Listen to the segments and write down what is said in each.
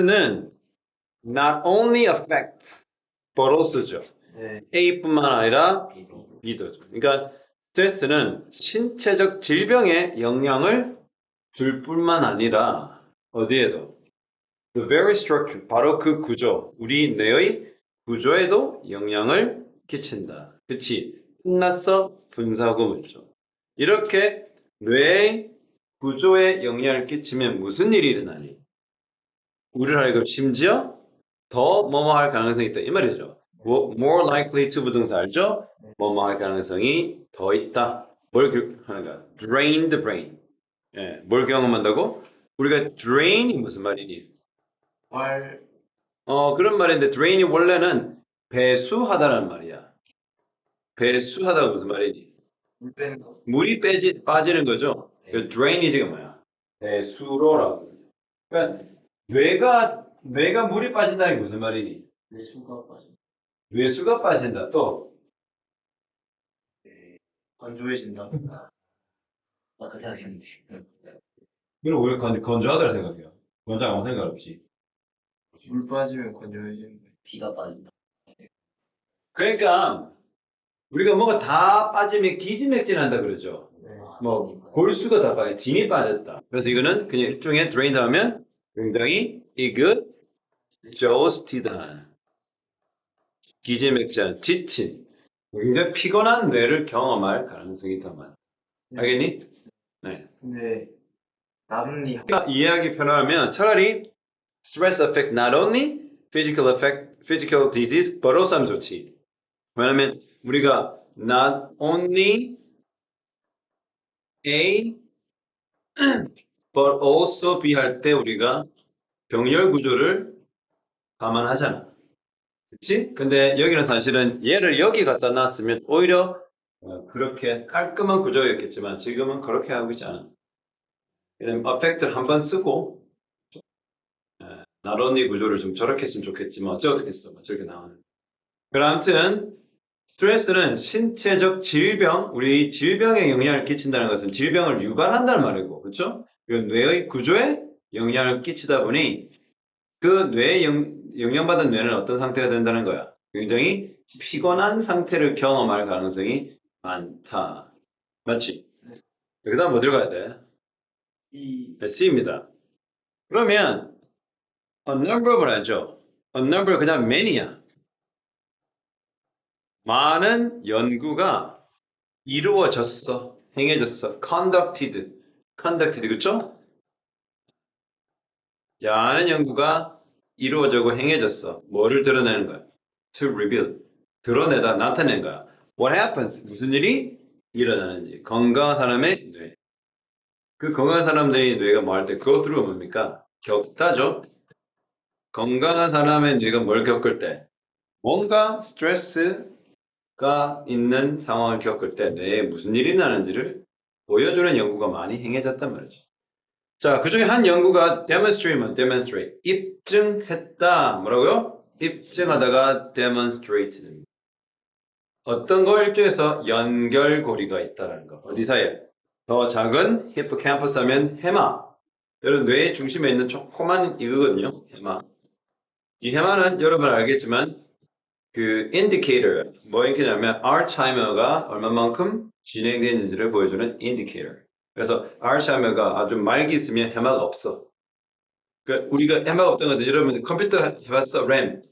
스트레스는 not only affect but also죠. 네. A뿐만 아니라 B도죠. 그러니까 스트레스는 신체적 질병에 영향을 줄 뿐만 아니라 어디에도 the very structure 바로 그 구조 우리 뇌의 구조에도 영향을 끼친다. 그치? 끝났어 분사구문이죠. 이렇게 뇌의 구조에 영향을 끼치면 무슨 일이 일어나니? 우리를 하여금 심지어 더 뭐뭐 할 가능성이 있다 이 말이죠. 뭐, more likely to 부동사 알죠? 뭐뭐 할 가능성이 더 있다. 뭘 교- 하는가? drain the brain. 예, 뭘 경험한다고? 우리가 drain이 무슨 말이니? 말 어, 그런 말인데 drain이 원래는 배수하다라는 말이야. 배수하다가 무슨 말이니? 물 빼는 거. 물이 빼지, 빠지는 거죠. 그 drain이 지금 뭐야? 배수로라고. 그러니까 뇌가 뇌가 물이 빠진다는 게 무슨 말이니? 내 수가 빠져. 뇌수가 빠진다. 또 건조해진다. 아까 생각했는데. 그럼 왜 건, 건조하다고 생각해요? 건조 아무 생각 없지. 물 빠지면 건조해지는 거. 비가 빠진다. 그러니까 우리가 뭐가 다 빠지면 기지맥진한다 그러죠. 네. 뭐 골수가 다 빠져, 진이 빠졌다. 그래서 이거는 그냥 일종의 drain 하면 굉장히 exhausted한 기지맥진, 지친, 굉장히 피곤한 뇌를 경험할 가능성이 있다만. 알겠니? 근데 남리 그러니까 이해하기 편하면 차라리 stress affect not only physical effect, physical disease, but also 하면 좋지. 왜냐면 우리가 not only A, but also B 할때 우리가 병렬 구조를 감안하잖아. 그치? 근데 여기는 사실은 얘를 여기 갖다 놨으면 오히려 어, 그렇게 깔끔한 구조였겠지만 지금은 그렇게 하고 있지 않아. 이런 어펙트를 한 번 쓰고 나론니 구조를 좀 저렇게 했으면 좋겠지만 어째 어떻겠어 뭐 저렇게 나오는 그럼 아무튼 스트레스는 신체적 질병 우리 질병에 영향을 끼친다는 것은 질병을 유발한다는 말이고 그렇죠? 그리고 뇌의 구조에 영향을 끼치다 보니 그 뇌에 영, 영향받은 뇌는 어떤 상태가 된다는 거야 굉장히 피곤한 상태를 경험할 가능성이 많다 맞지? 그 다음 어디로 가야 돼? 이 네, C입니다. 그러면 a number을 하죠. a number 그냥 many야. 많은 연구가 이루어졌어. 행해졌어. conducted. Conducted 그쵸? 많은 연구가 이루어지고 행해졌어. 뭐를 드러내는 거야? to reveal. 드러내다, 나타낸 거야. what happens? 무슨 일이 일어나는지. 건강한 사람의 뇌. 그 건강한 사람들이 뇌가 뭐할때 go through 뭡니까? 겪다죠. 건강한 사람의 뇌가 뭘 겪을 때 뭔가 스트레스가 있는 상황을 겪을 때 뇌에 무슨 일이 나는지를 보여주는 연구가 많이 행해졌단 말이죠. 자, 그 중에 한 연구가 demonstrate, demonstrate, 입증했다. 뭐라고요? 입증하다가 demonstrate. 어떤 걸 입증해서 연결고리가 있다는 거. 어디 사이에? 더 작은 히포캠퍼스 하면 해마. 여러분 뇌의 중심에 있는 조그만 이거거든요. 해마. 이 해마는 여러분 알겠지만 그 indicator 뭐 인디케이터냐면 알츠하이머가 얼마만큼 진행되는지를 보여주는 indicator. 그래서 알츠하이머가 아주 말기 있으면 해마가 없어. 그 우리가 해마가 없다는 건데 여러분 컴퓨터 해봤어? RAM,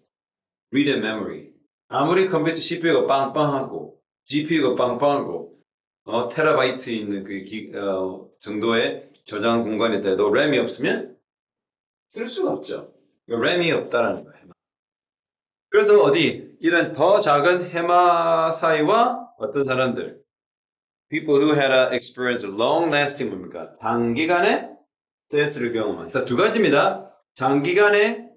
read and memory. 아무리 컴퓨터 CPU가 빵빵하고 GPU가 빵빵하고 어, 테라바이트 있는 그 기- 어, 정도의 저장 공간이 돼도 램이 없으면 쓸 수가 없죠. 램이 없다라는 거예요. 그래서 어디 이런 더 작은 해마 사이와 어떤 사람들 people who had a experience long lasting 뭡니까? 단기간의 스트레스를 경험한. 자, 두 가지입니다. 장기간의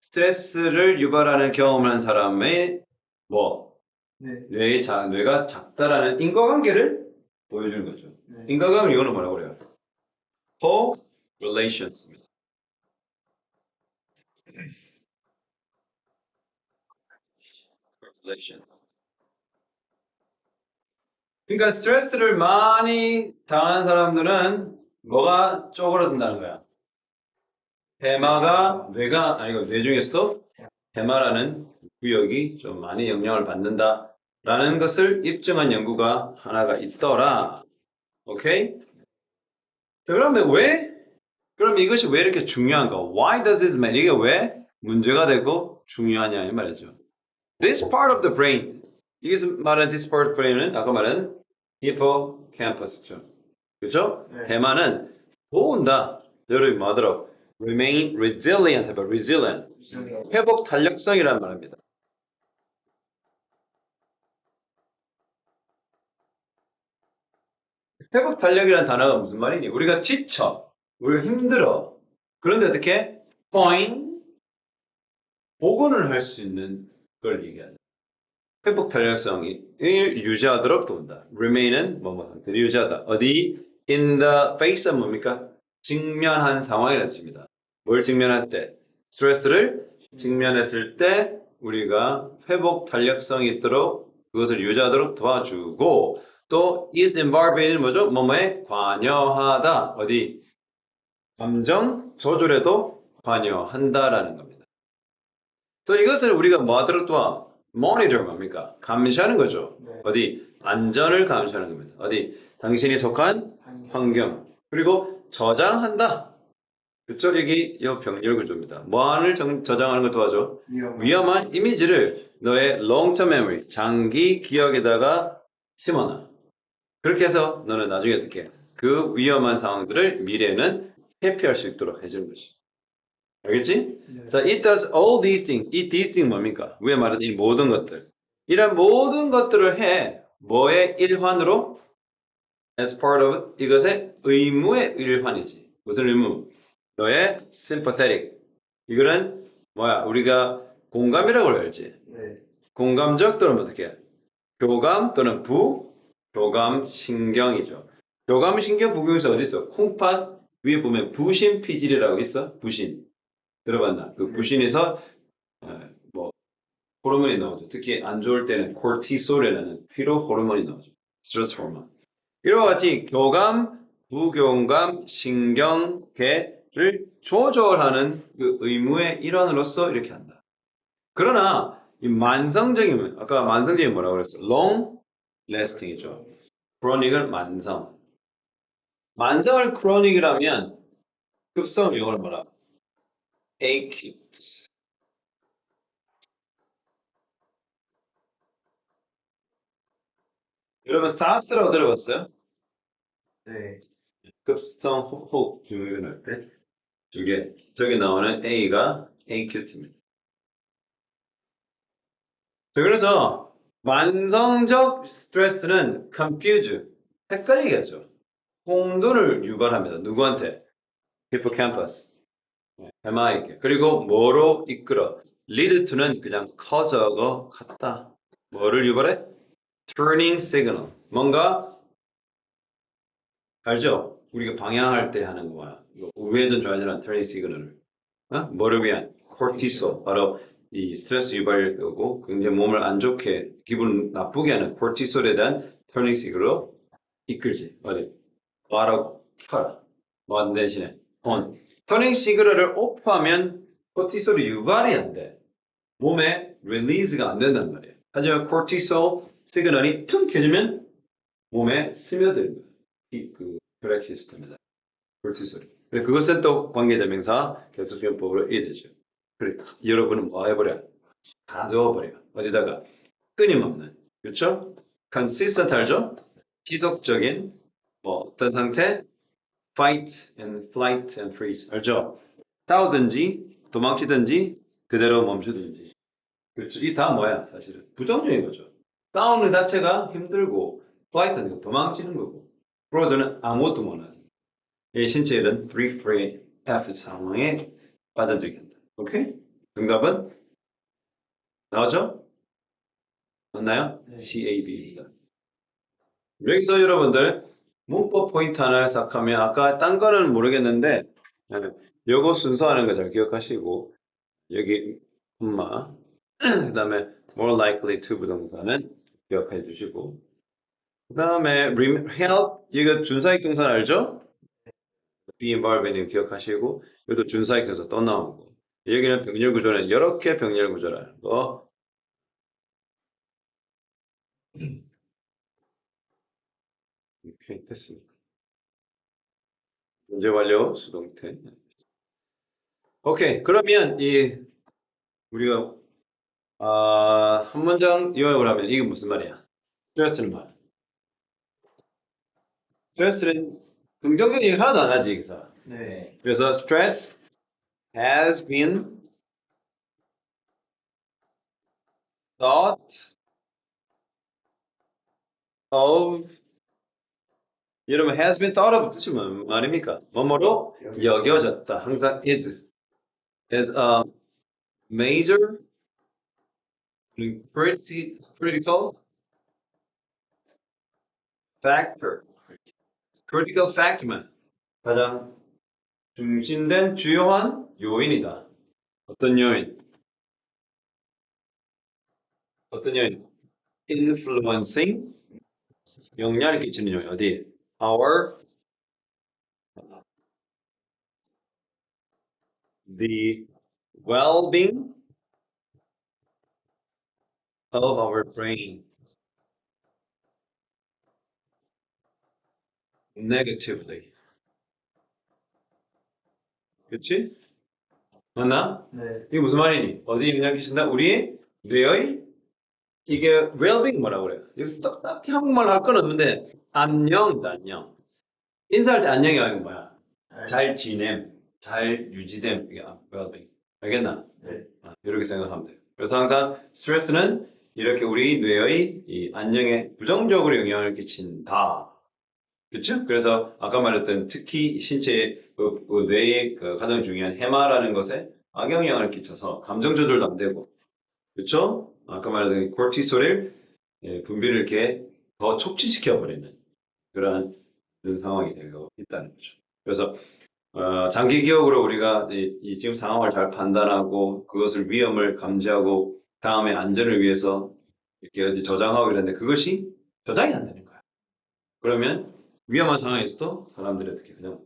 스트레스를 유발하는 경험을 한 사람의 뭐 네. 뇌의 자, 뇌가 작다라는 인과관계를 보여주는 거죠. 네. 인과관계 이거는 뭐라고 그래요? correlations입니다. correlation. 그러니까 스트레스를 많이 당한 사람들은 뭐가 쪼그라든다는 거야? 해마가 뇌가 아니고 뇌 중에서도 해마라는 구역이 좀 많이 영향을 받는다라는 것을 입증한 연구가 하나가 있더라. 오케이? 자, 그러면 왜? 그럼 이것이 왜 이렇게 중요한가? Why does this matter? 이게 왜 문제가 되고 중요하냐 이 말이죠. This part of the brain. 이게 말하는 the brain은 아까 말한 hippocampus죠. 그렇죠? 네. 해마는 도운다. 여러분 뭐하더라? Remain resilient, 해봐. resilient. 회복 탄력성이라는 말입니다. 회복 탄력이라는 단어가 무슨 말이니? 우리가 지쳐, 우리가 힘들어. 그런데 어떻게? point 복원을 할 수 있는 걸 얘기하죠. 회복 탄력성이 유지하도록 도운다. remain은 뭐뭐 상태를 유지하다. 어디? in the face은 뭡니까? 직면한 상황이라는 뜻입니다. 뭘 직면할 때? 스트레스를 직면했을 때 우리가 회복 탄력성이 있도록 그것을 유지하도록 도와주고 또 is involved in 뭐죠? 뭐뭐에 관여하다. 어디? 감정 조절에도 관여한다라는 겁니다. 또 이것을 우리가 뭐 하도록 도와? Monitor 뭡니까? 감시하는 거죠. 네. 어디? 안전을 감시하는 겁니다. 어디? 당신이 속한 환경. 그리고 저장한다. 그쪽 여기 이 병렬 구조입니다. 정- 저장하는 것 도와줘? 위험. 위험한 이미지를 너의 long-term memory, 장기 기억에다가 심어놔. 그렇게 해서 너는 나중에 어떻게 그 위험한 상황들을 미래에는 회피할 수 있도록 해주는 것이. 알겠지? 네. 자, it does all these things. 이 these things 뭡니까? 위에 말한 이 모든 것들. 이런 모든 것들을 해. 뭐의 일환으로? as part of 이것의 의무의 일환이지. 무슨 의무? 너의 sympathetic. 이거는 뭐야? 우리가 공감이라고 알지. 네. 공감적 또는 어떻게? 해? 교감 또는 부 교감 신경이죠. 교감 신경 부경에서 어디 있어? 콩팥 위에 보면 부신 피질이라고 있어. 부신 들어봤나? 그 부신에서 어, 뭐 호르몬이 나오죠. 특히 안 좋을 때는 코르티솔이라는 피로 호르몬이 나오죠. 스트레스 호르몬. 이와 같이 교감, 부교감, 신경계를 조절하는 그 의무의 일환으로서 이렇게 한다. 그러나 이 만성적이면 아까 만성적이 뭐라고 그랬어? long lasting이죠. chronic은 만성. 만성을 chronic이라면 급성 영어로 뭐라? Acute. 여러분 SARS라고 들어봤어요? 네. 급성 호흡 증후군 할때 저게 저기 나오는 A가 acute입니다. 자, 그래서 만성적 스트레스는 confuse, 헷갈리게 하죠. 혼돈을 유발합니다. 누구한테? 히포캠퍼스, 해마에게. 그리고 뭐로 이끌어? lead to는 그냥 cause하고 같다. 뭐를 유발해? turning signal. 뭔가 알죠? 우리가 방향할 때 하는 거야. 우회전 좌회전한 turning signal을. 어? 뭐를 위한? cortisol. 바로 이 스트레스 유발이고 굉장히 몸을 안 좋게 기분 나쁘게 하는 코르티솔에 대한 터닝 시그로 이끌지 어디 말하고 켜라 뭐 대신에 on 터닝 시그널을 오프하면 코르티솔이 유발이 안 돼 몸에 릴리즈가 안 된단 말이에요 하지만 코르티솔 시그널이 퉁 켜지면 몸에 스며드는 이그 혈액 시스템에다 코르티솔이 그래 그것은 또 관계대명사 계속변법으로 이해되죠 그래, 여러분은 뭐 해버려? 가져버려. 어디다가? 끊임없는. 그렇죠? consistent 알죠? 지속적인 뭐 어떤 상태? Fight and flight and freeze. 알죠? 싸우든지 도망치든지 그대로 멈추든지. 그렇죠? 이 다 뭐야? 사실은 부정적인 거죠. 싸우는 자체가 힘들고 flight는 도망치는 거고 프로저는 아무것도 못하는. 이 신체는 free free F 상황에 빠져들게 한다. 오케이? 정답은 나오죠? 맞나요? 네. CAB입니다. 여기서 여러분들 문법 포인트 하나를 싹 하면 아까 딴 거는 모르겠는데 예, 요거 순서하는 거 잘 기억하시고 여기 엄마 그 다음에 more likely to 부동사는 기억해 주시고 그 다음에 help 이거 준사익 동사 알죠? be involved in 기억하시고 이것도 준사익에서 또 나오고 여기는 병렬 구조는 이렇게 병렬 구조라는 거 이렇게 됐습니다. 문제 완료 수동태 오케이 그러면 이 우리가 아, 한 문장 요약을 하면 이게 무슨 말이야? 스트레스는 말. 스트레스는 긍정적인 얘기 하나도 안 하지 여기서. 네. 그래서 stress has been thought of 여러분 has been thought of 뜻이 뭐 말입니까? 뭐뭐로 여겨졌다. 항상 is as a major criti- critical factor critical factor만 가장 중심된 주요한 요인이다. 어떤 요인? 어떤 요인? influencing 영향을 끼치는 요인 어디? our the well-being of our brain negatively. 그치? 맞나? 네. 이게 무슨 말이니? 어디 영향 끼친다? 우리 뇌의 이게 well-being 뭐라고 그래요? 여기서 딱, 딱히 한국말 할건 없는데 안녕이다 안녕. 인사할 때 안녕이 아니고 뭐야? 잘 지냄, 잘 유지됨 이게 well-being. 알겠나? 네. 아, 이렇게 생각하면 돼요. 그래서 항상 스트레스는 이렇게 우리 뇌의 이 안녕에 부정적으로 영향을 끼친다. 그렇죠? 그래서 아까 말했던 특히 신체 그, 그 뇌의 그 가장 중요한 해마라는 것에 악영향을 끼쳐서 감정 조절도 안 되고 그렇죠? 아까 말했던 코르티솔을 예, 분비를 이렇게 더 촉진시켜 버리는 그러한 상황이 되고 있다는 거죠. 그래서 어, 단기 기억으로 우리가 이, 이 지금 상황을 잘 판단하고 그것을 위험을 감지하고 다음에 안전을 위해서 이렇게 저장하고 이러는데 그것이 저장이 안 되는 거야. 그러면 위험한 상황에서도 사람들이 어떻게 그냥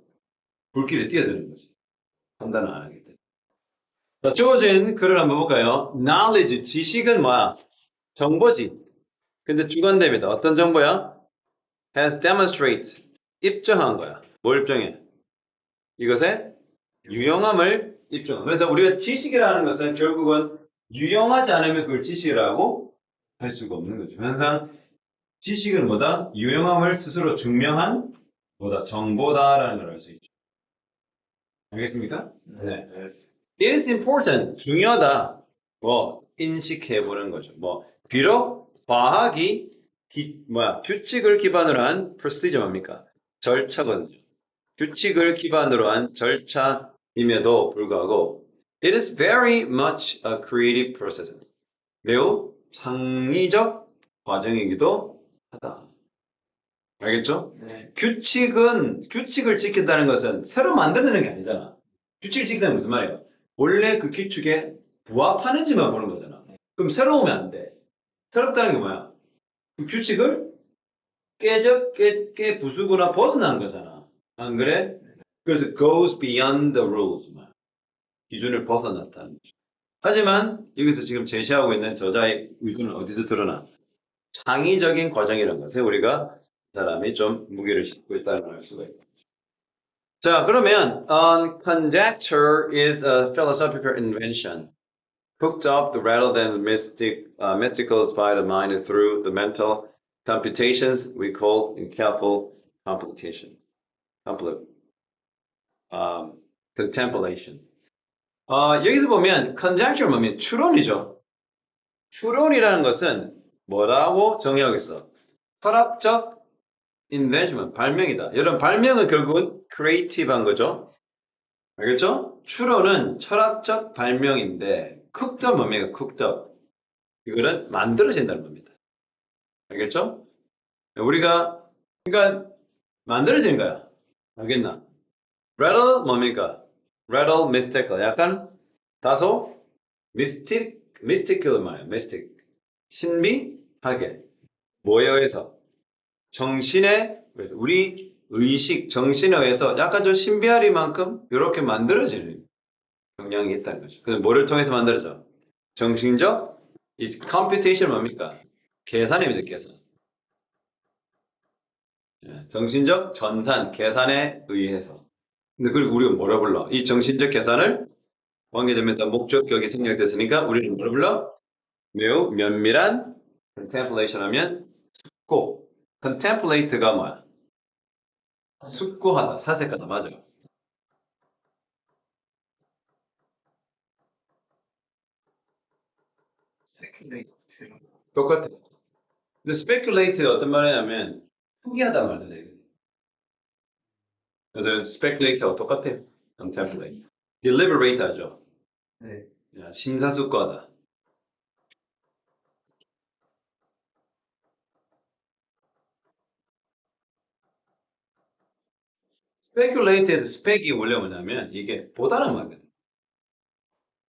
불길에 뛰어드는 거지. 판단을 안 하게 돼. 자, 주어진 글을 한번 볼까요? knowledge, 지식은 뭐야? 정보지. 근데 주관됩니다. 어떤 정보야? has demonstrate, 입증한 거야. 뭘 입증해? 이것의 유용함을 입증. 그래서 우리가 지식이라는 것은 결국은 유용하지 않으면 그걸 지식이라고 할 수가 없는 거죠. 항상 지식은 뭐다? 유용함을 스스로 증명한 뭐다? 정보다라는 걸 알 수 있죠. 알겠습니까? 네. It is important. 중요하다. 뭐 인식해 보는 거죠. 뭐 비록 과학이 기, 뭐야 규칙을 기반으로 한 procedure 뭡니까? 절차거든요. 규칙을 기반으로 한 절차임에도 불구하고 it is very much a creative process. 매우 창의적 과정이기도 하다. 알겠죠? 네. 규칙은 규칙을 지킨다는 것은 새로 만들어내는 게 아니잖아. 규칙을 지킨다는 무슨 말이야? 원래 그 규칙에 부합하는지만 보는 거잖아. 그럼 새로우면 안 돼. 새롭다는 게 뭐야? 그 규칙을 깨져 깨, 깨 부수거나 벗어난 거잖아. 안 그래? 그래서 goes beyond the rules. 말. 기준을 벗어났다는 거죠. 하지만 여기서 지금 제시하고 있는 저자의 의도는 어디서 드러나? 창의적인 과정이라는 것에 우리가 이 사람이 좀 무게를 싣고 있다는 걸 알 수가 있고. 자, 그러면 um, conjecture is a philosophical invention cooked up rather than mystic, uh, mystical by the mind through the mental computations we call in careful computation, compl- um, contemplation. 어, 여기서 보면 conjecture 뭐면 추론이죠. 추론이라는 것은 뭐라고 정의하고 있어? 철학적 invention, 발명이다. 여러분 발명은 결국은 creative한 거죠. 알겠죠? 추론은 철학적 발명인데 up 뭡니까? up. 이거는 만들어진다는 겁니다. 알겠죠? 우리가 그러니까 만들어진 거야. 알겠나? rattle 뭡니까? rattle mystical. 약간 다소 mystic, mystical 말이야. mystic. 신비하게 모여서 정신에 우리 의식, 정신에 의해서 약간 좀 신비하리만큼 이렇게 만들어지는 경향이 있다는 거죠. 근데 뭐를 통해서 만들어져? 정신적, 이 computation 뭡니까? 계산입니다, 계산. 예, 정신적 전산, 계산에 의해서. 근데 그걸 우리가 뭐라 불러? 이 정신적 계산을 관계되면서 목적격이 생략됐으니까 우리는 뭐라 불러? 매우 면밀한 contemplation 하면. Contemplate가 뭐야? 숙고하다, 사색하다, 맞아요. 똑같아. 근데 speculate 어떤 말이냐면 포기하다 말도 돼. 그래서 speculate하고 똑같아요. contemplate. deliberate 하죠. 네. 야, 심사숙고하다. Speculate에서 spec이 원래 뭐냐면 이게 보다는 말이에요.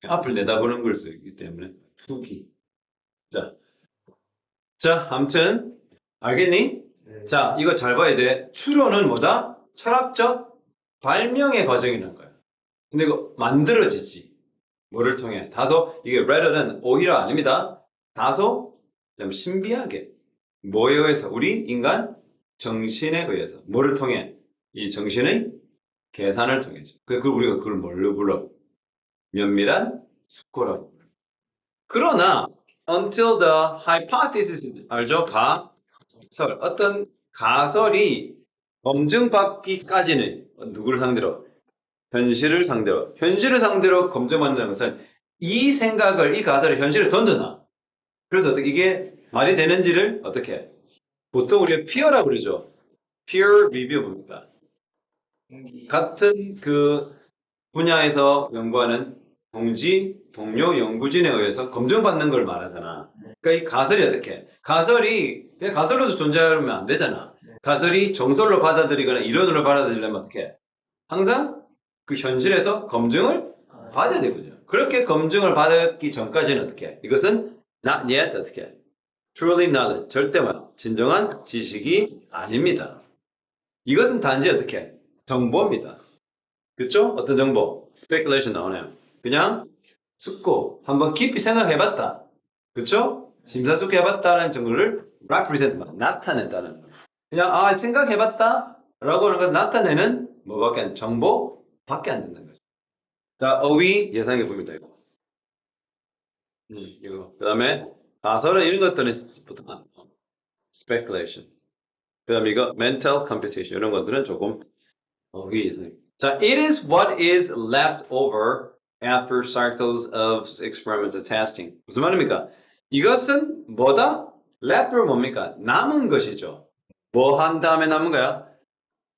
앞을 내다보는 걸수 있기 때문에 투기. 자, 자, 아무튼 알겠니? 네. 자, 이거 잘 봐야 돼. 추론은 뭐다? 철학적 발명의 과정이라는 거야. 근데 이거 만들어지지. 뭐를 통해? 다소 이게 rather는 오히려 아닙니다. 다소 좀 신비하게 뭐에 의해서 우리 인간 정신에 의해서 뭐를 통해? 이 정신의 계산을 통해서. 그그 우리가 그걸 뭘로 불러? 면밀한 숙고라고. 그러나 until the hypothesis 알죠? 가설 어떤 가설이 검증받기까지는 누구를 상대로? 현실을 상대로. 현실을 상대로 검증받는 것은 이 생각을, 이 가설을 현실에 던져놔. 그래서 어떻게 이게 말이 되는지를 어떻게? 보통 우리가 peer라고 그러죠. peer review 뭡니까? 같은 그 분야에서 연구하는 동지, 동료 연구진에 의해서 검증받는 걸 말하잖아. 그러니까 이 가설이 어떻게? 가설이 그냥 가설로서 존재하면 안 되잖아. 가설이 정설로 받아들이거나 이론으로 받아들이려면 어떻게? 항상 그 현실에서 검증을 아, 받아야 되거든요. 그렇게 검증을 받기 전까지는 어떻게? 이것은 not yet 어떻게? truly knowledge 절대 말 진정한 지식이 아닙니다. 이것은 단지 어떻게? 정보입니다. 그렇죠? 어떤 정보? speculation 나오네요. 그냥 숙고 한번 깊이 생각해봤다. 그렇죠? 심사숙고해봤다는 정보를 represent 나타낸다는 거. 그냥 아 생각해봤다 라고 하는 건 나타내는 뭐밖에 안 정보 밖에 안 된다는 거죠. 자, 어휘 예상해 봅니다. 이거. 음, 이거. 그 다음에 가설은 이런 것들은 보통 안 speculation. 그 다음에 이거 mental computation 이런 것들은 조금 자, it is what is left over after cycles of experimental testing. 무슨 말입니까? 이것은 뭐다? left over 뭡니까? 남은 것이죠. 뭐 한 다음에 남은 거야?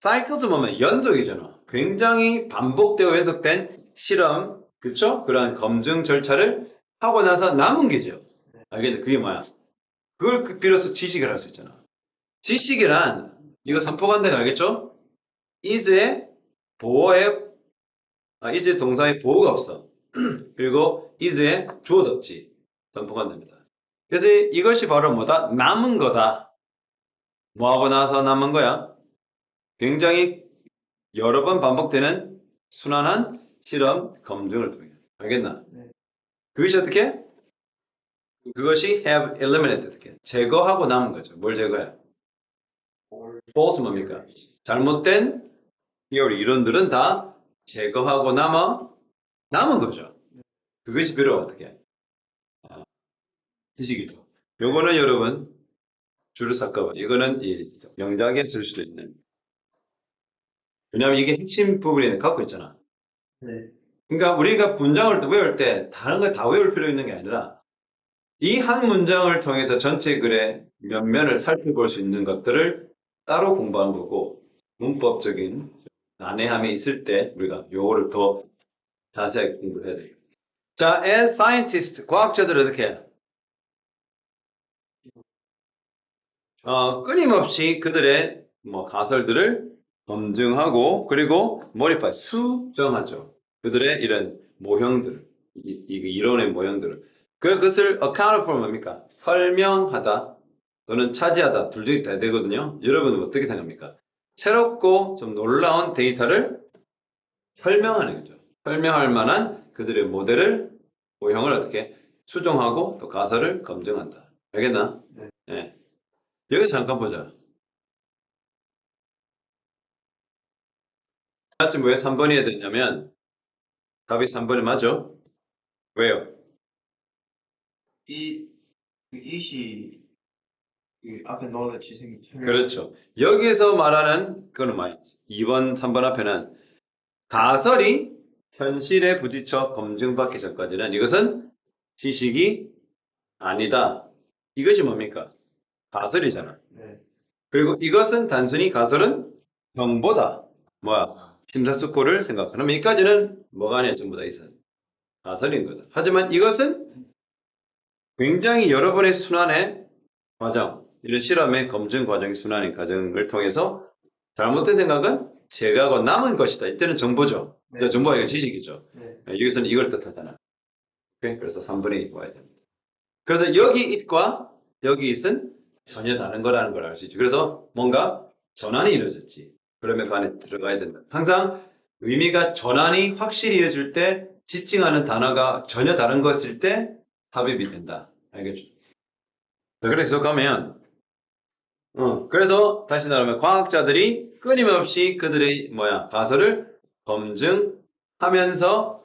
cycles 뭐면 연속이잖아. 굉장히 반복되고 연속된 실험, 그쵸? 그러한 검증 절차를 하고 나서 남은 게죠. 알겠죠? 그게 뭐야? 그걸 그 비로소 지식을 할 수 있잖아. 지식이란, 이거 선포관대가 알겠죠? Is의 보어에, 아, is 동사에 보호가 없어. 그리고 is의 주어도 없지. 선포관대입니다. 그래서 이것이 바로 뭐다? 남은 거다. 뭐하고 나서 남은 거야? 굉장히 여러 번 반복되는 순환한 실험 검증을 통해. 알겠나? 네. 그것이 어떻게? 그것이 have eliminated 어떻게? 제거하고 남은 거죠. 뭘 제거해? 볼. false 뭡니까? 잘못된 theory 이론들은 다 제거하고 남아 남은 거죠. 그것이 비록 어떻게? 아, 지식이죠. 요거는 여러분 줄을 섞어봐. 이거는 이 명작에 쓸 수도 있는. 왜냐하면 이게 핵심 부분이 갖고 있잖아. 네. 그러니까 우리가 문장을 외울 때 다른 걸 다 외울 필요 있는 게 아니라 이 한 문장을 통해서 전체 글의 면면을 살펴볼 수 있는 것들을 따로 공부하는 거고 문법적인 난해함이 있을 때 우리가 요거를 더 자세하게 공부를 해야 돼요. 자, as scientist, 과학자들은 어떻게 해요? 어, 끊임없이 그들의 뭐 가설들을 검증하고 그리고 modify, 수정하죠. 그들의 이런 모형들, 이, 이 이론의 모형들을. 그것을 account for 뭡니까? 설명하다 또는 차지하다 둘 중에 다 되거든요. 여러분은 어떻게 생각합니까? 새롭고 좀 놀라운 데이터를 설명하는 거죠. 설명할 만한 그들의 모델을 모형을 어떻게 수정하고 또 가설을 검증한다. 알겠나? 네. 예. 여기 잠깐 보자. 지금 왜 3번이 해야 되냐면 답이 3번이 맞죠? 왜요? 이, 그 이시, 그 앞에 생, 설명. 그렇죠. 여기서 말하는 그거는 많이 2번, 3번 앞에는 가설이 현실에 부딪혀 검증받기 전까지는 이것은 지식이 아니다. 이것이 뭡니까? 가설이잖아. 네. 그리고 이것은 단순히 가설은 정보다. 뭐야? 심사숙고를 생각하면 여기까지는 뭐가 아니야 전부 다 있어. 가설인 거다. 하지만 이것은 굉장히 여러 번의 순환의 과정, 이런 실험의 검증 과정의 순환의 과정을 통해서 잘못된 생각은 제거하고 남은 것이다. 이때는 정보죠. 네. 정보가 이거 지식이죠. 네. 여기서는 이걸 뜻하잖아. 오케이? 그래서 3분의 2 와야 됩니다. 그래서 여기 it과 여기 it은 전혀 다른 거라는 걸 알 수 있죠. 그래서 뭔가 전환이 이루어졌지. 그러면 그 안에 들어가야 된다. 항상 의미가 전환이 확실히 이어질 때 지칭하는 단어가 전혀 다른 것일 때 삽입이 된다. 알겠죠? 자, 그래서 가면 어, 그래서 다시 말하면 과학자들이 끊임없이 그들의 뭐야 가설을 검증하면서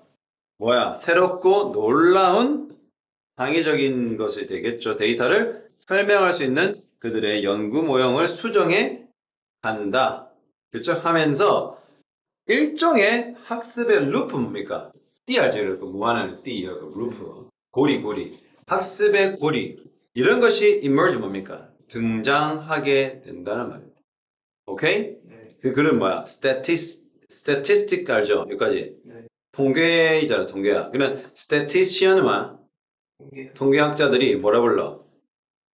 뭐야 새롭고 놀라운 당위적인 것이 되겠죠. 데이터를 설명할 수 있는 그들의 연구 모형을 수정해 간다. 그렇죠? 하면서 일종의 학습의 루프 뭡니까? 띠 알죠? 이렇게 무한한 띠, 루프. 고리, 고리. 학습의 고리. 이런 것이 emerge 뭡니까? 등장하게 된다는 말입니다. 오케이? 네. 그 글은 뭐야? statis, statistic 알죠? 여기까지. 네. 통계이잖아, 통계야. 그는 statistician은 뭐야? 공개. 통계학자들이 뭐라 불러?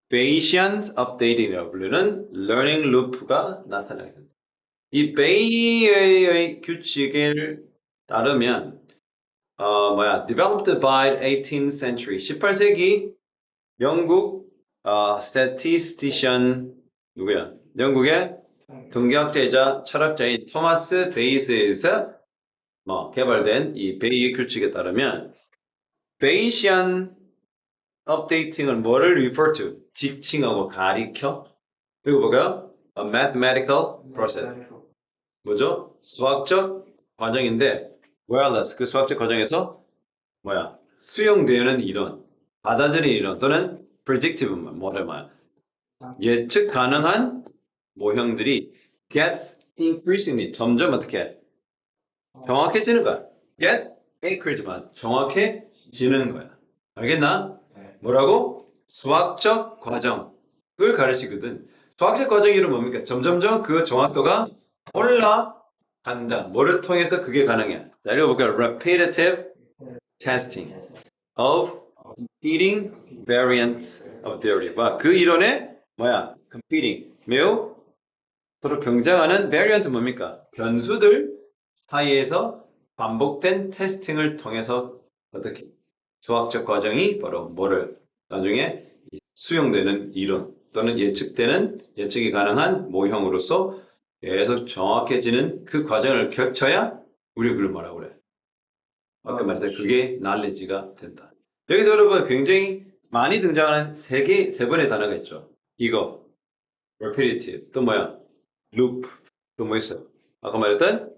Bayesian updating이라고 부르는 learning loop가 나타나게 된다. 이 베이의 규칙을 따르면 어 뭐야 developed by 18th century 18세기 영국 어, statistician 누구야? 영국의 통계학자이자 철학자인 토마스 베이스에서 뭐 개발된 이 베이의 규칙에 따르면 베이시안 업데이팅을 뭐를 refer to? 지칭하고 가리켜 그리고 뭐가? A mathematical process 뭐죠? 수학적 과정인데 wireless 그 수학적 과정에서 뭐야? 수용되는 이론 받아들이는 이론 또는 predictive 뭐를 뭐야? 예측 가능한 모형들이 get increasingly 점점 어떻게 정확해지는 거야. get increase만 정확해지는 거야. 알겠나? 네. 뭐라고? 수학적 과정을 가르치거든. 수학적 과정 이름 뭡니까? 점점점 그 정확도가 올라간다. 뭐를 통해서 그게 가능해? 자, 읽어볼까요? Repetitive testing of competing variants of theory. 봐, 그 이론의 뭐야? competing. 매우 서로 경쟁하는 variant 뭡니까? 변수들 사이에서 반복된 테스팅을 통해서 어떻게 수학적 과정이 바로 뭐를 나중에 수용되는 이론 또는 예측되는 예측이 가능한 모형으로서 계속 정확해지는 그 과정을 겹쳐야 우리 그걸 뭐라고 그래? 아까 말했던 그게 knowledge가 된다. 여기서 여러분 굉장히 많이 등장하는 세 개, 세 번의 단어가 있죠. 이거, repetitive, 또 뭐야? loop, 또 뭐 있어요? 아까 말했던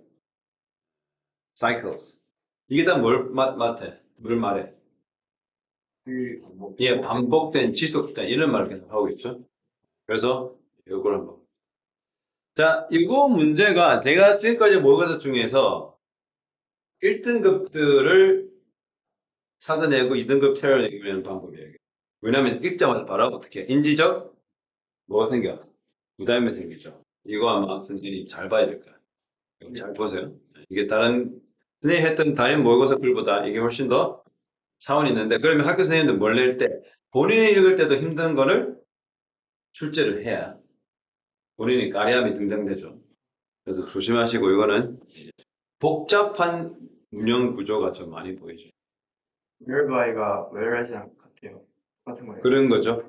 cycles. 이게 다뭘 맞해? 뭘 말해? 그, 예, 반복된, 지속된 이런 말을 계속 하고 있죠. 그래서 이걸 한번. 자, 이거 문제가 제가 지금까지 것 중에서 1등급들을 찾아내고 2등급 채워내는 방법이에요. 왜냐면 읽자마자 바로 어떻게 인지적 뭐가 생겨? 부담이 생기죠. 이거 아마 선생님 잘 봐야 될 거야. 잘 보세요. 이게 다른 선생님 했던 다른 모의고사 글보다 이게 훨씬 더 차원이 있는데 그러면 학교 선생님들 뭘 낼 때 본인이 읽을 때도 힘든 거를 출제를 해야 본인이 까리함이 등장되죠. 그래서 조심하시고 이거는 복잡한 운영 구조가 좀 많이 보이죠. Whereby 가 whereas랑 같아요. 똑같은 거예요. 그런 거죠.